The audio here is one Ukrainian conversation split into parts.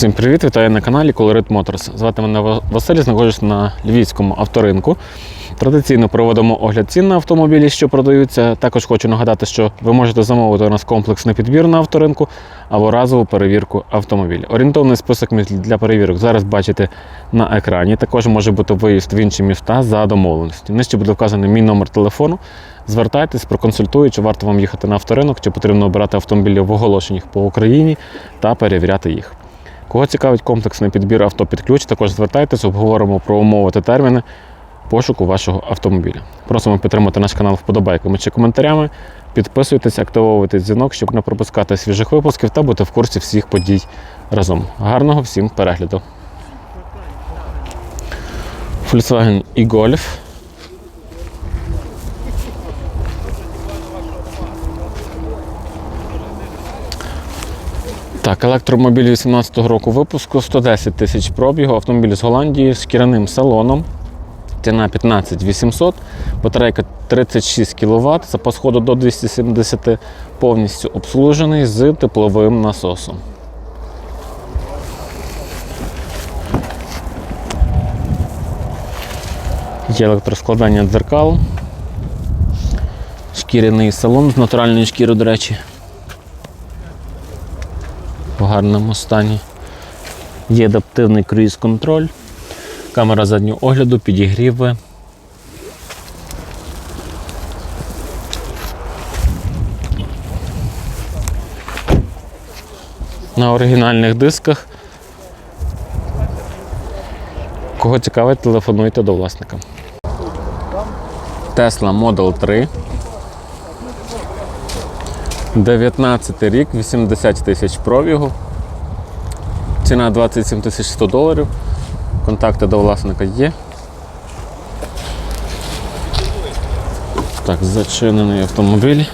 Всім привіт, вітаю на каналі Colorit Motors. Звати мене Василь, знаходжусь на львівському авторинку. Традиційно проводимо огляд цін на автомобілі, що продаються. Також хочу нагадати, що ви можете замовити у нас комплексний підбір на авторинку або разову перевірку автомобіля. Орієнтовний список для перевірок зараз бачите на екрані. Також може бути виїзд в інші міста за домовленістю. Нижче буде вказаний мій номер телефону. Звертайтесь, проконсультую, чи варто вам їхати на авторинок, чи потрібно обирати автомобілі в оголошеннях по Україні та перевіряти їх. Кого цікавить комплексний підбір авто під ключ, також звертайтесь, обговоримо про умови та терміни пошуку вашого автомобіля. Просимо підтримати наш канал вподобайками чи коментарями. Підписуйтесь, активовуйте дзвінок, щоб не пропускати свіжих випусків та бути в курсі всіх подій разом. Гарного всім перегляду. Volkswagen і Golf. Так, електромобіль 18-го року випуску, 110 тисяч пробігу, автомобіль з Голландії з шкіряним салоном. Ціна 15 800, батарейка 36 кВт, запас ходу до 270, повністю обслужений з тепловим насосом. Є електроскладання дзеркал, шкіряний салон з натуральної шкіри, до речі в гарному стані. Є адаптивний круїз-контроль, камера заднього огляду, підігріви. На оригінальних дисках. Кого цікавить, телефонуйте до власника. Tesla Model 3. 19 рік, 80 тисяч пробігу. Ціна 27 тисяч 100 доларів. Контакти до власника є. Так, зачинений автомобіль.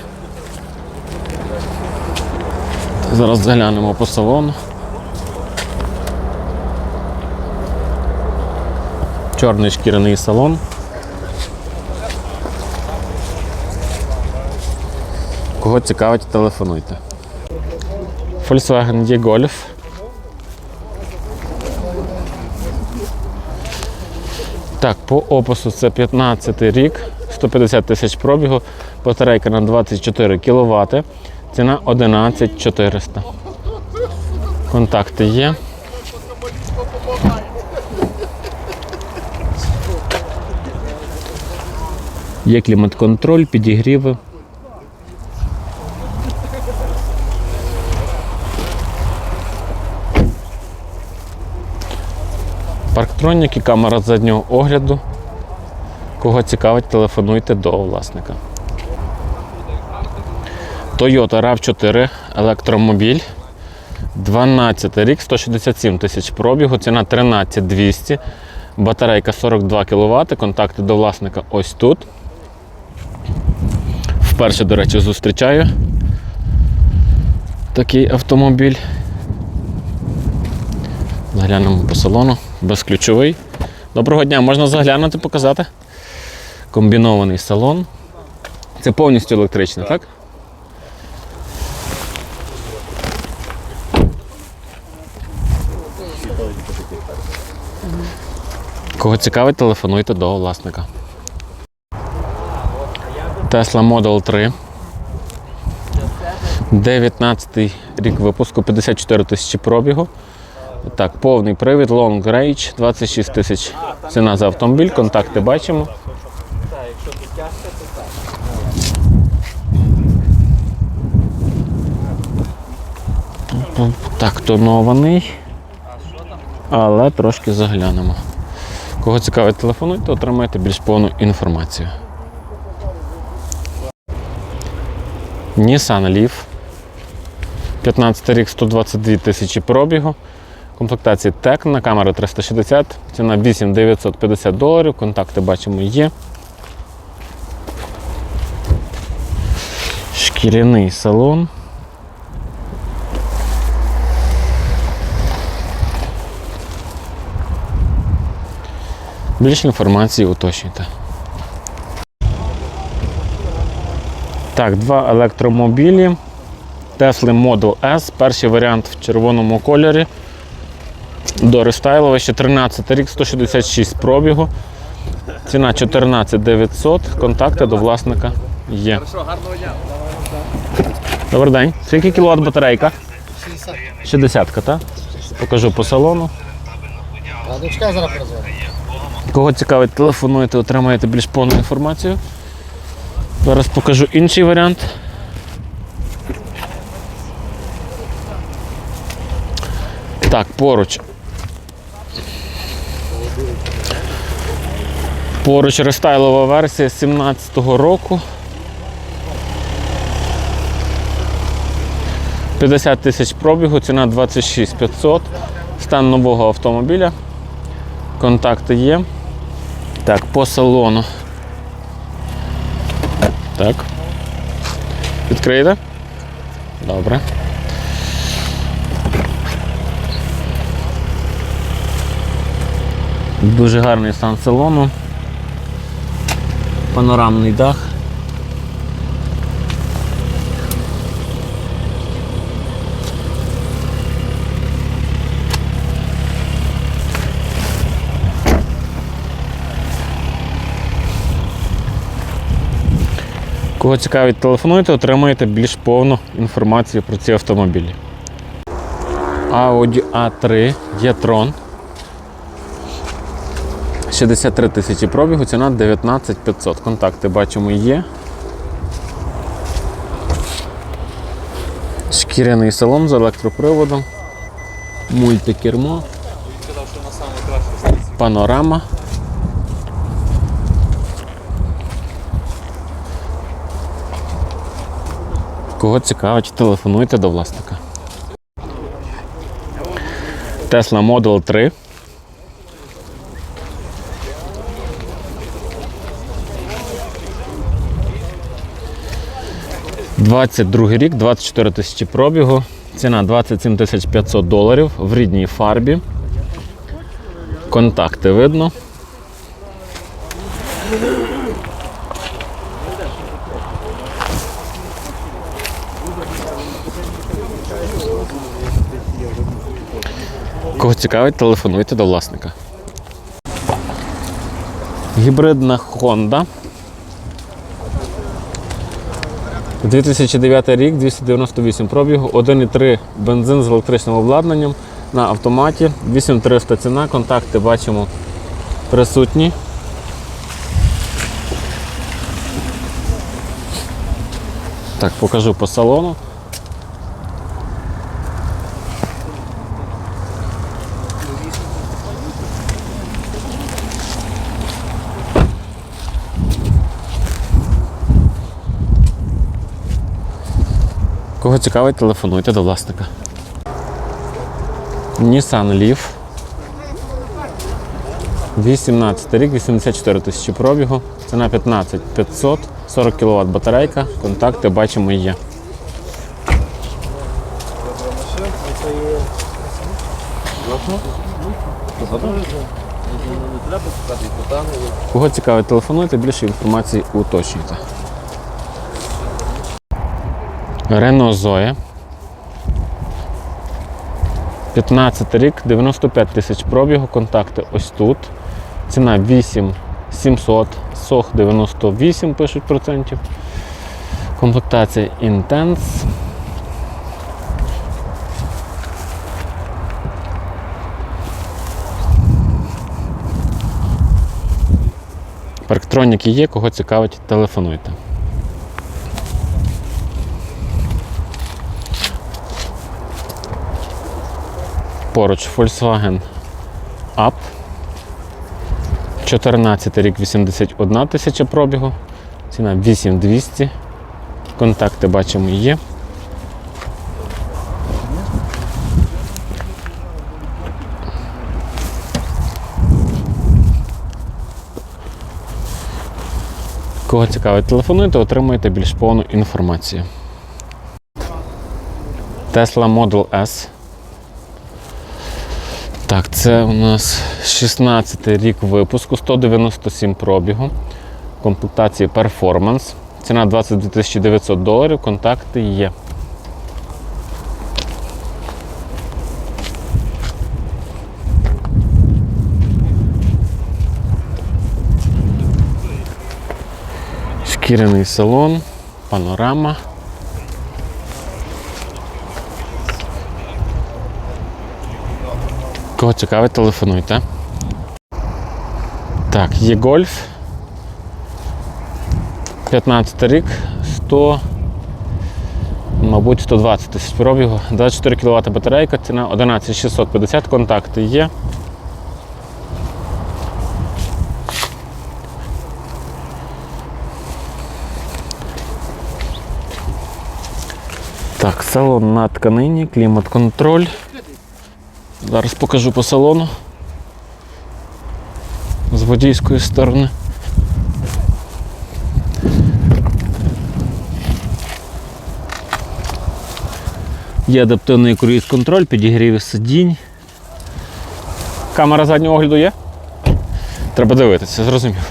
Зараз заглянемо по салону. Чорний шкіряний салон. Кого цікавить, телефонуйте. Volkswagen E-Golf. Так, по опису це 15 рік, 150 тисяч пробігу, батарейка на 24 кВт, ціна 11 400. Контакти є. Є клімат-контроль, підігріви. Парктроніки, камера заднього огляду. Кого цікавить, телефонуйте до власника. Toyota RAV4 електромобіль. 12 рік, 167 тисяч пробігу, ціна 13 200, батарейка 42 кВт, контакти до власника ось тут. Вперше, до речі, зустрічаю такий автомобіль. Заглянемо по салону. Безключовий. Доброго дня, можна заглянути, показати? Комбінований салон. Це повністю електричний, так? Кого цікавить, телефонуйте до власника. Tesla Model 3. 19 рік випуску, 54 тисячі пробігу. Так, повний привід, long range, 26 тисяч ціна за автомобіль, контакти бачимо. Так, тонований, але трошки заглянемо. Кого цікавить телефонуйте, отримаєте більш повну інформацію. Nissan Leaf. 15 рік 122 тисячі пробігу. Комплектації Tecna, камера 360, ціна 8950 доларів, контакти бачимо є. Шкіряний салон. Більше інформації уточнюйте. Так, два електромобілі. Tesla Model S. Перший варіант в червоному кольорі. До рестайлова ще 13 рік, 166 пробігу. Ціна 14 900. Контакти до власника є. гарного дня. Добрий день. Скільки кіловат батарейка? 60. 60, так? Покажу по салону. Дочка зараз. Кого цікавить, телефонуйте, отримаєте більш повну інформацію. Зараз покажу інший варіант. Так, поруч. Поруч рестайлова версія 17-го року. 50 тисяч пробігу, ціна 26 500. Стан нового автомобіля. Контакти є. Так, по салону. Так. Відкриєте? Добре. Дуже гарний стан салону. Панорамний дах. Кого цікавить, телефонуйте, отримаєте більш повну інформацію про ці автомобілі. Audi A3 e-tron. 63 тисячі пробігу, ціна 19 500. Контакти бачимо є. Шкіряний салон з електроприводом. Мультикермо. Панорама. Кого цікавить, телефонуйте до власника. Tesla Model 3. Двадцять другий рік, 24 тисячі пробігу. Ціна 27 тисяч 500 доларів в рідній фарбі. Контакти видно. Кого цікавить, телефонуйте до власника. Гібридна Honda. 2009 рік, 298 пробігу, 1,3 бензин з електричним обладнанням на автоматі, 8300 ціна, контакти бачимо присутні. Так, покажу по салону. Кого цікавить, телефонуйте до власника. Nissan Leaf. 18 рік, 84 тисячі пробігу. Ціна 15 500, 40 кВт батарейка. Контакти бачимо є. Кого цікавить, телефонуйте, більше інформації уточнюйте. Renault Zoe. 15 рік, 95 тисяч пробігу, контакти ось тут. Ціна 8 700, сох 98 пишуть процентів. Комплектація Intense. Парктроніки є, кого цікавить, телефонуйте. Поруч Volkswagen Up. 14 рік 81 тисяча пробігу. Ціна 8200. Контакти бачимо є. Кого цікавить, телефонуйте, отримуєте більш повну інформацію. Tesla Model S. Так, це у нас 16 й рік випуску, 197 пробігу, комплектації Performance. Ціна 22 900 доларів, контакти є. Шкіряний салон, панорама. Кого цікавить, телефонуйте. Так, є гольф. 15 рік, 100, мабуть, 120 тисяч пробігу, 24 кВт батарейка, ціна 11650, контакти є. Так, салон на тканині, клімат-контроль. Зараз покажу по салону. З водійської сторони. Є адаптивний круїз-контроль, підігрів сидінь. Камера заднього огляду є? Треба дивитися, зрозумів.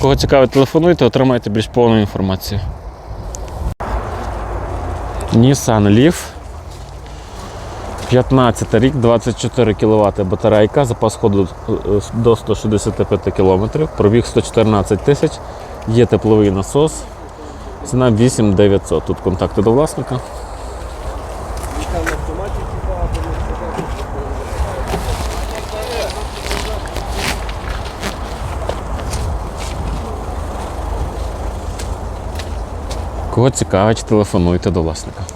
Кого цікавить, телефонуйте, отримайте більш повну інформацію. Nissan Leaf. 15 рік, 24 кВт батарейка, запас ходу е, до 165 км, пробіг 114 тисяч, є тепловий насос, ціна 8900. Тут контакти до власника. Кого цікавить, телефонуйте до власника.